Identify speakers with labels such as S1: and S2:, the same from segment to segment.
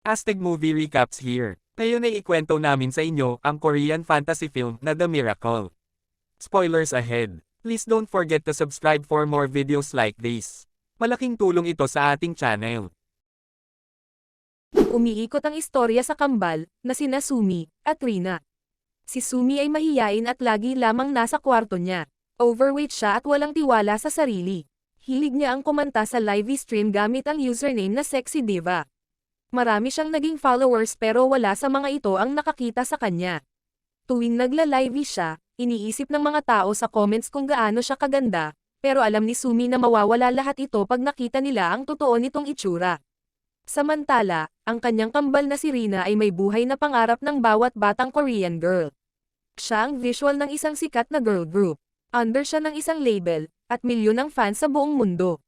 S1: Hashtag Movie Recaps here. Ngayon ay ikwento namin sa inyo ang Korean fantasy film na The Miracle. Spoilers ahead. Please don't forget to subscribe for more videos like this. Malaking tulong ito sa ating channel.
S2: Umiikot ang istorya sa kambal, na sina Sumi, at Rina. Si Sumi ay mahiyain at lagi lamang nasa kwarto niya. Overweight siya at walang tiwala sa sarili. Hilig niya ang kumanta sa live stream gamit ang username na Sexy Diva. Marami siyang naging followers pero wala sa mga ito ang nakakita sa kanya. Tuwing nagla-live siya, iniisip ng mga tao sa comments kung gaano siya kaganda, pero alam ni Sumi na mawawala lahat ito pag nakita nila ang totoo nitong itsura. Samantala, ang kanyang kambal na si Rina ay may buhay na pangarap ng bawat batang Korean girl. Siya ang visual ng isang sikat na girl group. Under siya ng isang label, at milyon ang fans sa buong mundo.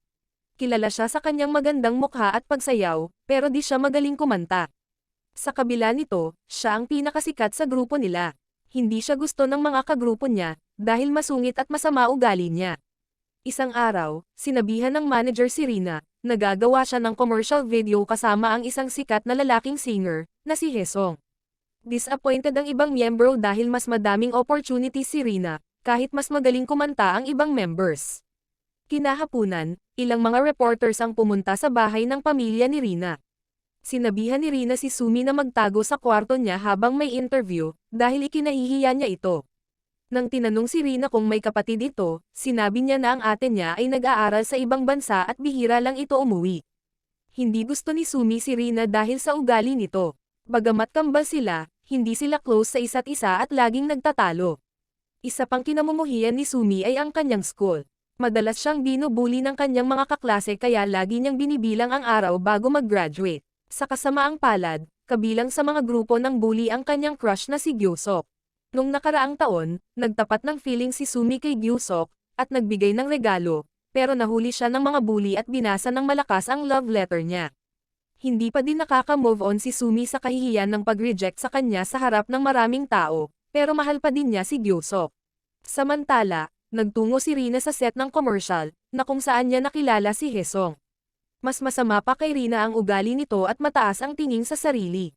S2: Kilala siya sa kanyang magandang mukha at pagsayaw, pero di siya magaling kumanta. Sa kabila nito, siya ang pinakasikat sa grupo nila. Hindi siya gusto ng mga kagrupo niya, dahil masungit at masama ugali niya. Isang araw, sinabihan ng manager si Rina, nagagawa siya ng commercial video kasama ang isang sikat na lalaking singer, na si Hesong. Disappointed ang ibang miyembro dahil mas madaming opportunity si Rina, kahit mas magaling kumanta ang ibang members. Kinahapunan, ilang mga reporters ang pumunta sa bahay ng pamilya ni Rina. Sinabihan ni Rina si Sumi na magtago sa kwarto niya habang may interview, dahil ikinahihiya niya ito. Nang tinanong si Rina kung may kapatid ito, sinabi niya na ang ate niya ay nag-aaral sa ibang bansa at bihira lang ito umuwi. Hindi gusto ni Sumi si Rina dahil sa ugali nito. Bagamat kambal sila, hindi sila close sa isa't isa at laging nagtatalo. Isa pang kinamumuhian ni Sumi ay ang kanyang school. Madalas siyang binubuli ng kanyang mga kaklase kaya lagi niyang binibilang ang araw bago mag-graduate. Sa kasamaang palad, kabilang sa mga grupo ng bully ang kanyang crush na si Gyusok. Nung nakaraang taon, nagtapat ng feeling si Sumi kay Gyusok, at nagbigay ng regalo, pero nahuli siya ng mga bully at binasa ng malakas ang love letter niya. Hindi pa din nakaka-move on si Sumi sa kahihiyan ng pag-reject sa kanya sa harap ng maraming tao, pero mahal pa din niya si Gyusok. Samantala, nagtungo si Rina sa set ng commercial, na kung saan niya nakilala si Hesong. Mas masama pa kay Rina ang ugali nito at mataas ang tingin sa sarili.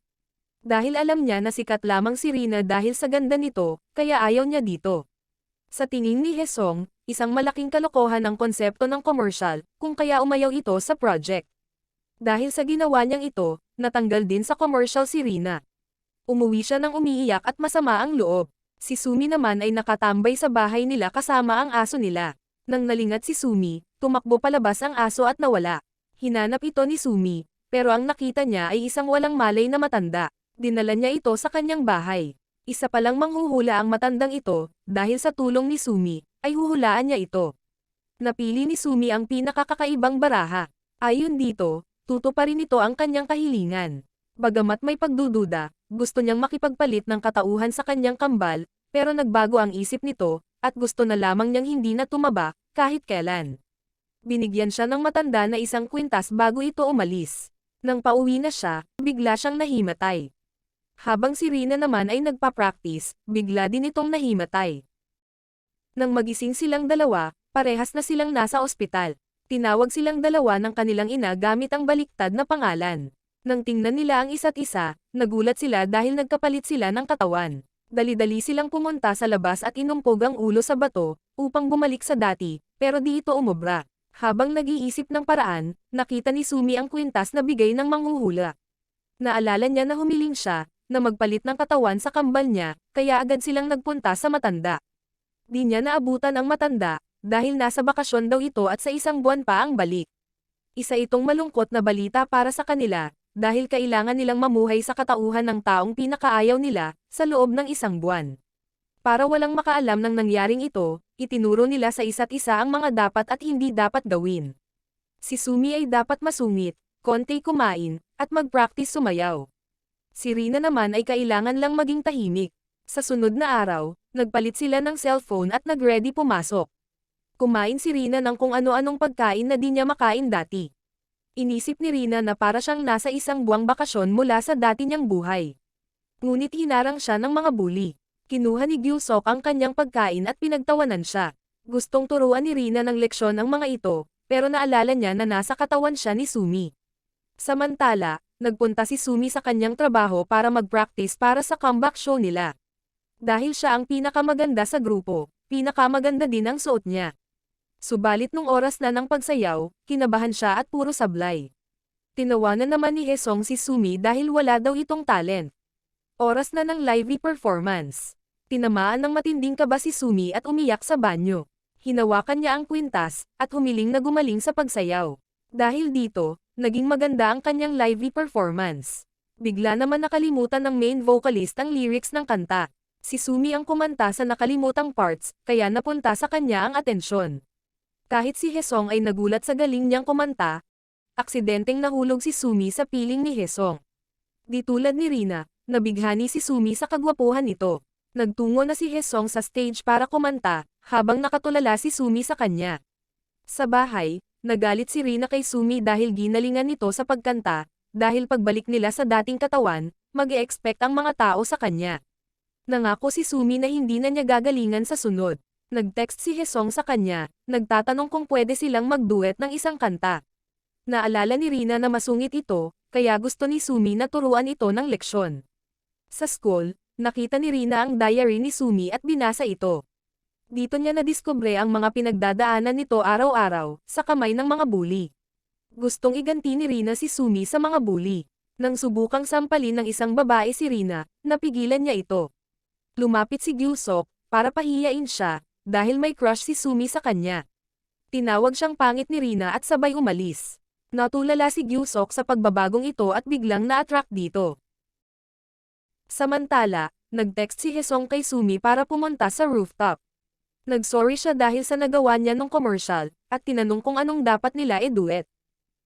S2: Dahil alam niya na sikat lamang si Rina dahil sa ganda nito, kaya ayaw niya dito. Sa tingin ni Hesong, isang malaking kalokohan ang konsepto ng commercial, kung kaya umayaw ito sa project. Dahil sa ginawa niyang ito, natanggal din sa commercial si Rina. Umuwi siya ng umiiyak at masama ang loob. Si Sumi naman ay nakatambay sa bahay nila kasama ang aso nila. Nang nalingat si Sumi, tumakbo palabas ang aso at nawala. Hinanap ito ni Sumi, pero ang nakita niya ay isang walang malay na matanda. Dinala niya ito sa kanyang bahay. Isa palang manghuhula ang matandang ito, dahil sa tulong ni Sumi, ay huhulaan niya ito. Napili ni Sumi ang pinakakakaibang baraha. Ayon dito, tuto pa rin ito ang kanyang kahilingan. Bagamat may pagdududa, gusto niyang makipagpalit ng katauhan sa kanyang kambal, pero nagbago ang isip nito, at gusto na lamang niyang hindi na tumaba, kahit kailan. Binigyan siya ng matanda na isang kwintas bago ito umalis. Nang pauwi na siya, bigla siyang nahimatay. Habang si Rina naman ay nagpa-practice, bigla din itong nahimatay. Nang magising silang dalawa, parehas na silang nasa ospital. Tinawag silang dalawa ng kanilang ina gamit ang baliktad na pangalan. Nang tingnan nila ang isa't isa, nagulat sila dahil nagkapalit sila ng katawan. Dali-dali silang pumunta sa labas at inumpog ang ulo sa bato, upang bumalik sa dati, pero di ito umubra. Habang nag-iisip ng paraan, nakita ni Sumi ang kwintas na bigay ng manghuhula. Naalala niya na humiling siya, na magpalit ng katawan sa kambal niya, kaya agad silang nagpunta sa matanda. Di niya naabutan ang matanda, dahil nasa bakasyon daw ito at sa isang buwan pa ang balik. Isa itong malungkot na balita para sa kanila, dahil kailangan nilang mamuhay sa katauhan ng taong pinakaayaw nila, sa loob ng isang buwan. Para walang makaalam ng nangyaring ito, itinuro nila sa isa't isa ang mga dapat at hindi dapat gawin. Si Sumi ay dapat masungit, konti kumain, at mag-practice sumayaw. Si Rina naman ay kailangan lang maging tahimik. Sa sunod na araw, nagpalit sila ng cellphone at nag-ready pumasok. Kumain si Rina ng kung ano-anong pagkain na di niya makain dati. Inisip ni Rina na para siyang nasa isang buwang bakasyon mula sa dati niyang buhay. Ngunit hinarang siya ng mga bully. Kinuha ni Gyusok ang kanyang pagkain at pinagtawanan siya. Gustong turuan ni Rina ng leksyon ang mga ito, pero naalala niya na nasa katawan siya ni Sumi. Samantala, nagpunta si Sumi sa kanyang trabaho para mag-practice para sa comeback show nila. Dahil siya ang pinakamaganda sa grupo, pinakamaganda din ang suot niya. Subalit nung oras na ng pagsayaw, kinabahan siya at puro sablay. Tinawanan naman ni Hesong si Sumi dahil wala daw itong talent. Oras na ng lively performance. Tinamaan ng matinding kaba si Sumi at umiyak sa banyo. Hinawakan niya ang kwintas, at humiling na gumaling sa pagsayaw. Dahil dito, naging maganda ang kanyang lively performance. Bigla naman nakalimutan ng main vocalist ang lyrics ng kanta. Si Sumi ang kumanta sa nakalimutang parts, kaya napunta sa kanya ang atensyon. Kahit si Hesong ay nagulat sa galing niyang kumanta, aksidenteng nahulog si Sumi sa piling ni Hesong. Di tulad ni Rina, nabighani si Sumi sa kagwapuhan nito. Nagtungo na si Hesong sa stage para kumanta, habang nakatulala si Sumi sa kanya. Sa bahay, nagalit si Rina kay Sumi dahil ginalingan nito sa pagkanta, dahil pagbalik nila sa dating katawan, mag expect ang mga tao sa kanya. Nangako si Sumi na hindi na niya gagalingan sa sunod. Nag-text si Hesong sa kanya, nagtatanong kung pwede silang magduet ng isang kanta. Naalala ni Rina na masungit ito, kaya gusto ni Sumi na turuan ito ng leksyon. Sa school, nakita ni Rina ang diary ni Sumi at binasa ito. Dito niya nadiskubre ang mga pinagdadaanan nito araw-araw, sa kamay ng mga bully. Gustong iganti ni Rina si Sumi sa mga bully. Nang subukang sampalin ng isang babae si Rina, napigilan niya ito. Lumapit si Gyusok, para pahiyain siya, dahil may crush si Sumi sa kanya. Tinawag siyang pangit ni Rina at sabay umalis. Natulala si Gyusok sa pagbabagong ito at biglang na-attract dito. Samantala, nag-text si Hesong kay Sumi para pumunta sa rooftop. Nag-sorry siya dahil sa nagawa niya nung commercial, at tinanong kung anong dapat nila e-duet.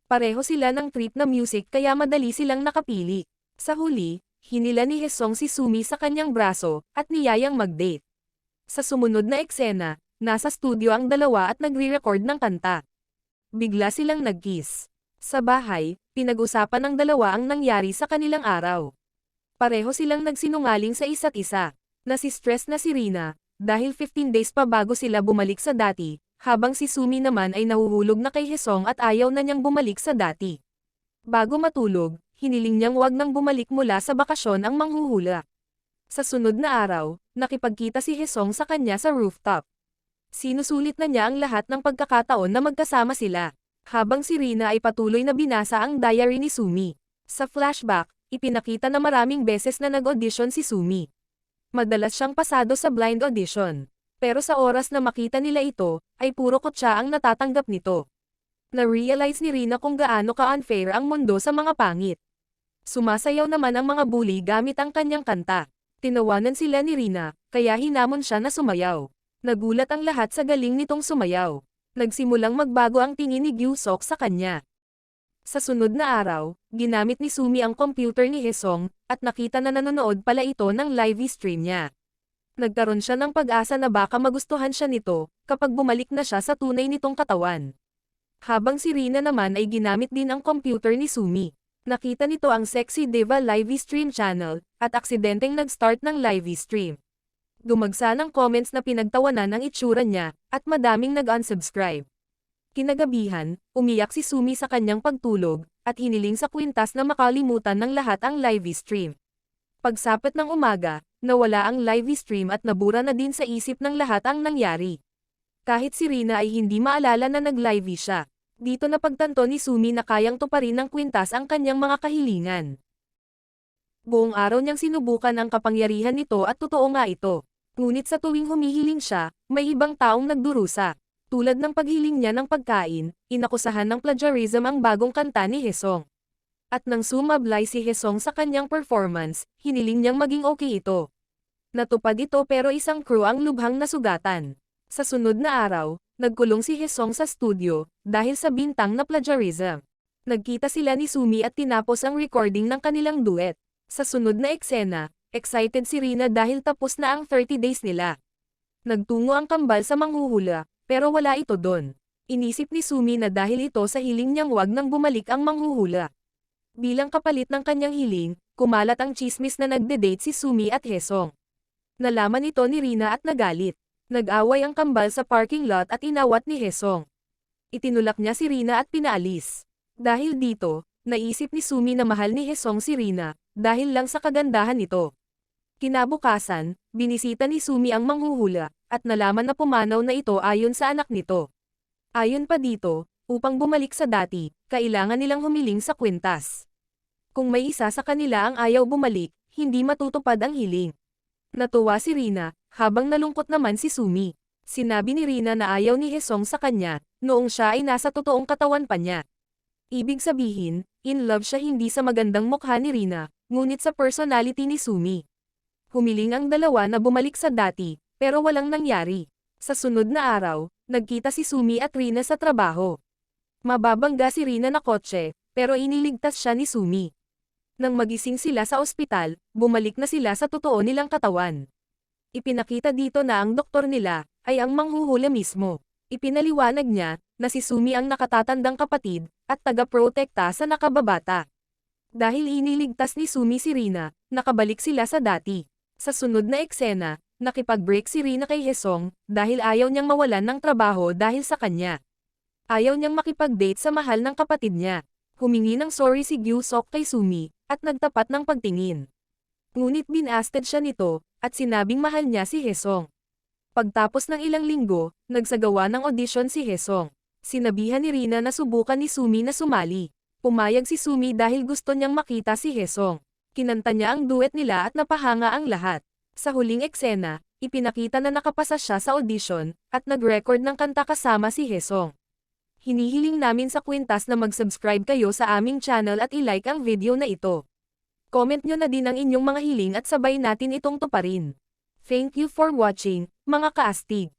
S2: Pareho sila ng trip na music kaya madali silang nakapili. Sa huli, hinila ni Hesong si Sumi sa kanyang braso, at niyayang mag-date. Sa sumunod na eksena, nasa studio ang dalawa at nagre-record ng kanta. Bigla silang nag-kiss. Sa bahay, pinag-usapan ng dalawa ang nangyari sa kanilang araw. Pareho silang nagsinungaling sa isa't isa. Nasi-stress na si Rina, dahil 15 days pa bago sila bumalik sa dati, habang si Sumi naman ay nahuhulog na kay Hesong at ayaw na niyang bumalik sa dati. Bago matulog, hiniling niyang wag nang bumalik mula sa bakasyon ang manghuhula. Sa sunod na araw, nakipagkita si Hesong sa kanya sa rooftop. Sinusulit na niya ang lahat ng pagkakataon na magkasama sila, habang si Rina ay patuloy na binasa ang diary ni Sumi. Sa flashback, ipinakita na maraming beses na nag-audition si Sumi. Madalas siyang pasado sa blind audition. Pero sa oras na makita nila ito, ay puro kotsa ang natatanggap nito. Na-realize ni Rina kung gaano ka-unfair ang mundo sa mga pangit. Sumasayaw naman ang mga bully gamit ang kanyang kanta. Tinawanan sila ni Rina, kaya hinamon siya na sumayaw. Nagulat ang lahat sa galing nitong sumayaw. Nagsimulang magbago ang tingin ni Gyusok sa kanya. Sa sunod na araw, ginamit ni Sumi ang computer ni Hesong, at nakita na nanonood pala ito ng live stream niya. Nagkaroon siya ng pag-asa na baka magustuhan siya nito, kapag bumalik na siya sa tunay nitong katawan. Habang si Rina naman ay ginamit din ang computer ni Sumi. Nakita nito ang Sexy Diva live stream channel, at aksidenteng nag-start ng live stream. Dumagsa ng comments na pinagtawanan ang itsura niya, at madaming nag-unsubscribe. Kinagabihan, umiyak si Sumi sa kanyang pagtulog, at hiniling sa kwintas na makalimutan ng lahat ang live stream. Pagsapit ng umaga, nawala ang live stream at nabura na din sa isip ng lahat ang nangyari. Kahit si Rina ay hindi maalala na nag-live siya. Dito na pagtanto ni Sumi na kayang tuparin ng kwintas ang kanyang mga kahilingan. Buong araw niyang sinubukan ang kapangyarihan nito at totoo nga ito. Ngunit sa tuwing humihiling siya, may ibang taong nagdurusa. Tulad ng paghiling niya ng pagkain, inakusahan ng plagiarism ang bagong kanta ni Hesong. At nang sumablay si Hesong sa kanyang performance, hiniling niyang maging okay ito. Natupad ito pero isang crew ang lubhang nasugatan. Sa sunod na araw, nagkulong si Hesong sa studio, dahil sa bintang na plagiarism. Nagkita sila ni Sumi at tinapos ang recording ng kanilang duet. Sa sunod na eksena, excited si Rina dahil tapos na ang 30 days nila. Nagtungo ang kambal sa manghuhula, pero wala ito doon. Inisip ni Sumi na dahil ito sa hiling niyang wag nang bumalik ang manghuhula. Bilang kapalit ng kanyang hiling, kumalat ang chismis na nagde-date si Sumi at Hesong. Nalaman ito ni Rina at nagalit. Nag-away ang kambal sa parking lot at inawat ni Hesong. Itinulak niya si Rina at pinaalis. Dahil dito, naisip ni Sumi na mahal ni Hesong si Rina, dahil lang sa kagandahan nito. Kinabukasan, binisita ni Sumi ang manghuhula, at nalaman na pumanaw na ito ayon sa anak nito. Ayon pa dito, upang bumalik sa dati, kailangan nilang humiling sa kwintas. Kung may isa sa kanila ang ayaw bumalik, hindi matutupad ang hiling. Natuwa si Rina, habang nalungkot naman si Sumi. Sinabi ni Rina na ayaw ni Hesong sa kanya, noong siya ay nasa totoong katawan pa niya. Ibig sabihin, in love siya hindi sa magandang mukha ni Rina, ngunit sa personality ni Sumi. Humiling ang dalawa na bumalik sa dati, pero walang nangyari. Sa sunod na araw, nagkita si Sumi at Rina sa trabaho. Mababangga si Rina na kotse, pero iniligtas siya ni Sumi. Nang magising sila sa ospital, bumalik na sila sa totoo nilang katawan. Ipinakita dito na ang doktor nila, ay ang manghuhula mismo. Ipinaliwanag niya, na si Sumi ang nakatatandang kapatid, at taga-protekta sa nakababata. Dahil iniligtas ni Sumi si Rina, nakabalik sila sa dati. Sa sunod na eksena, nakipag-break si Rina kay Hesong, dahil ayaw niyang mawalan ng trabaho dahil sa kanya. Ayaw niyang makipag-date sa mahal ng kapatid niya. Humingi ng sorry si Gyu Sok kay Sumi, at nagtapat ng pagtingin. Ngunit binasted siya nito, at sinabing mahal niya si Hesong. Pagtapos ng ilang linggo, nagsagawa ng audition si Hesong. Sinabihan ni Rina na subukan ni Sumi na sumali. Pumayag si Sumi dahil gusto niyang makita si Hesong. Kinanta niya ang duet nila at napahanga ang lahat. Sa huling eksena, ipinakita na nakapasa siya sa audition, at nag-record ng kanta kasama si Hesong. Hinihiling namin sa kwintas na mag-subscribe kayo sa aming channel at i-like ang video na ito. Comment nyo na din ang inyong mga hiling at sabay natin itong tuparin. Thank you for watching, mga kaastig.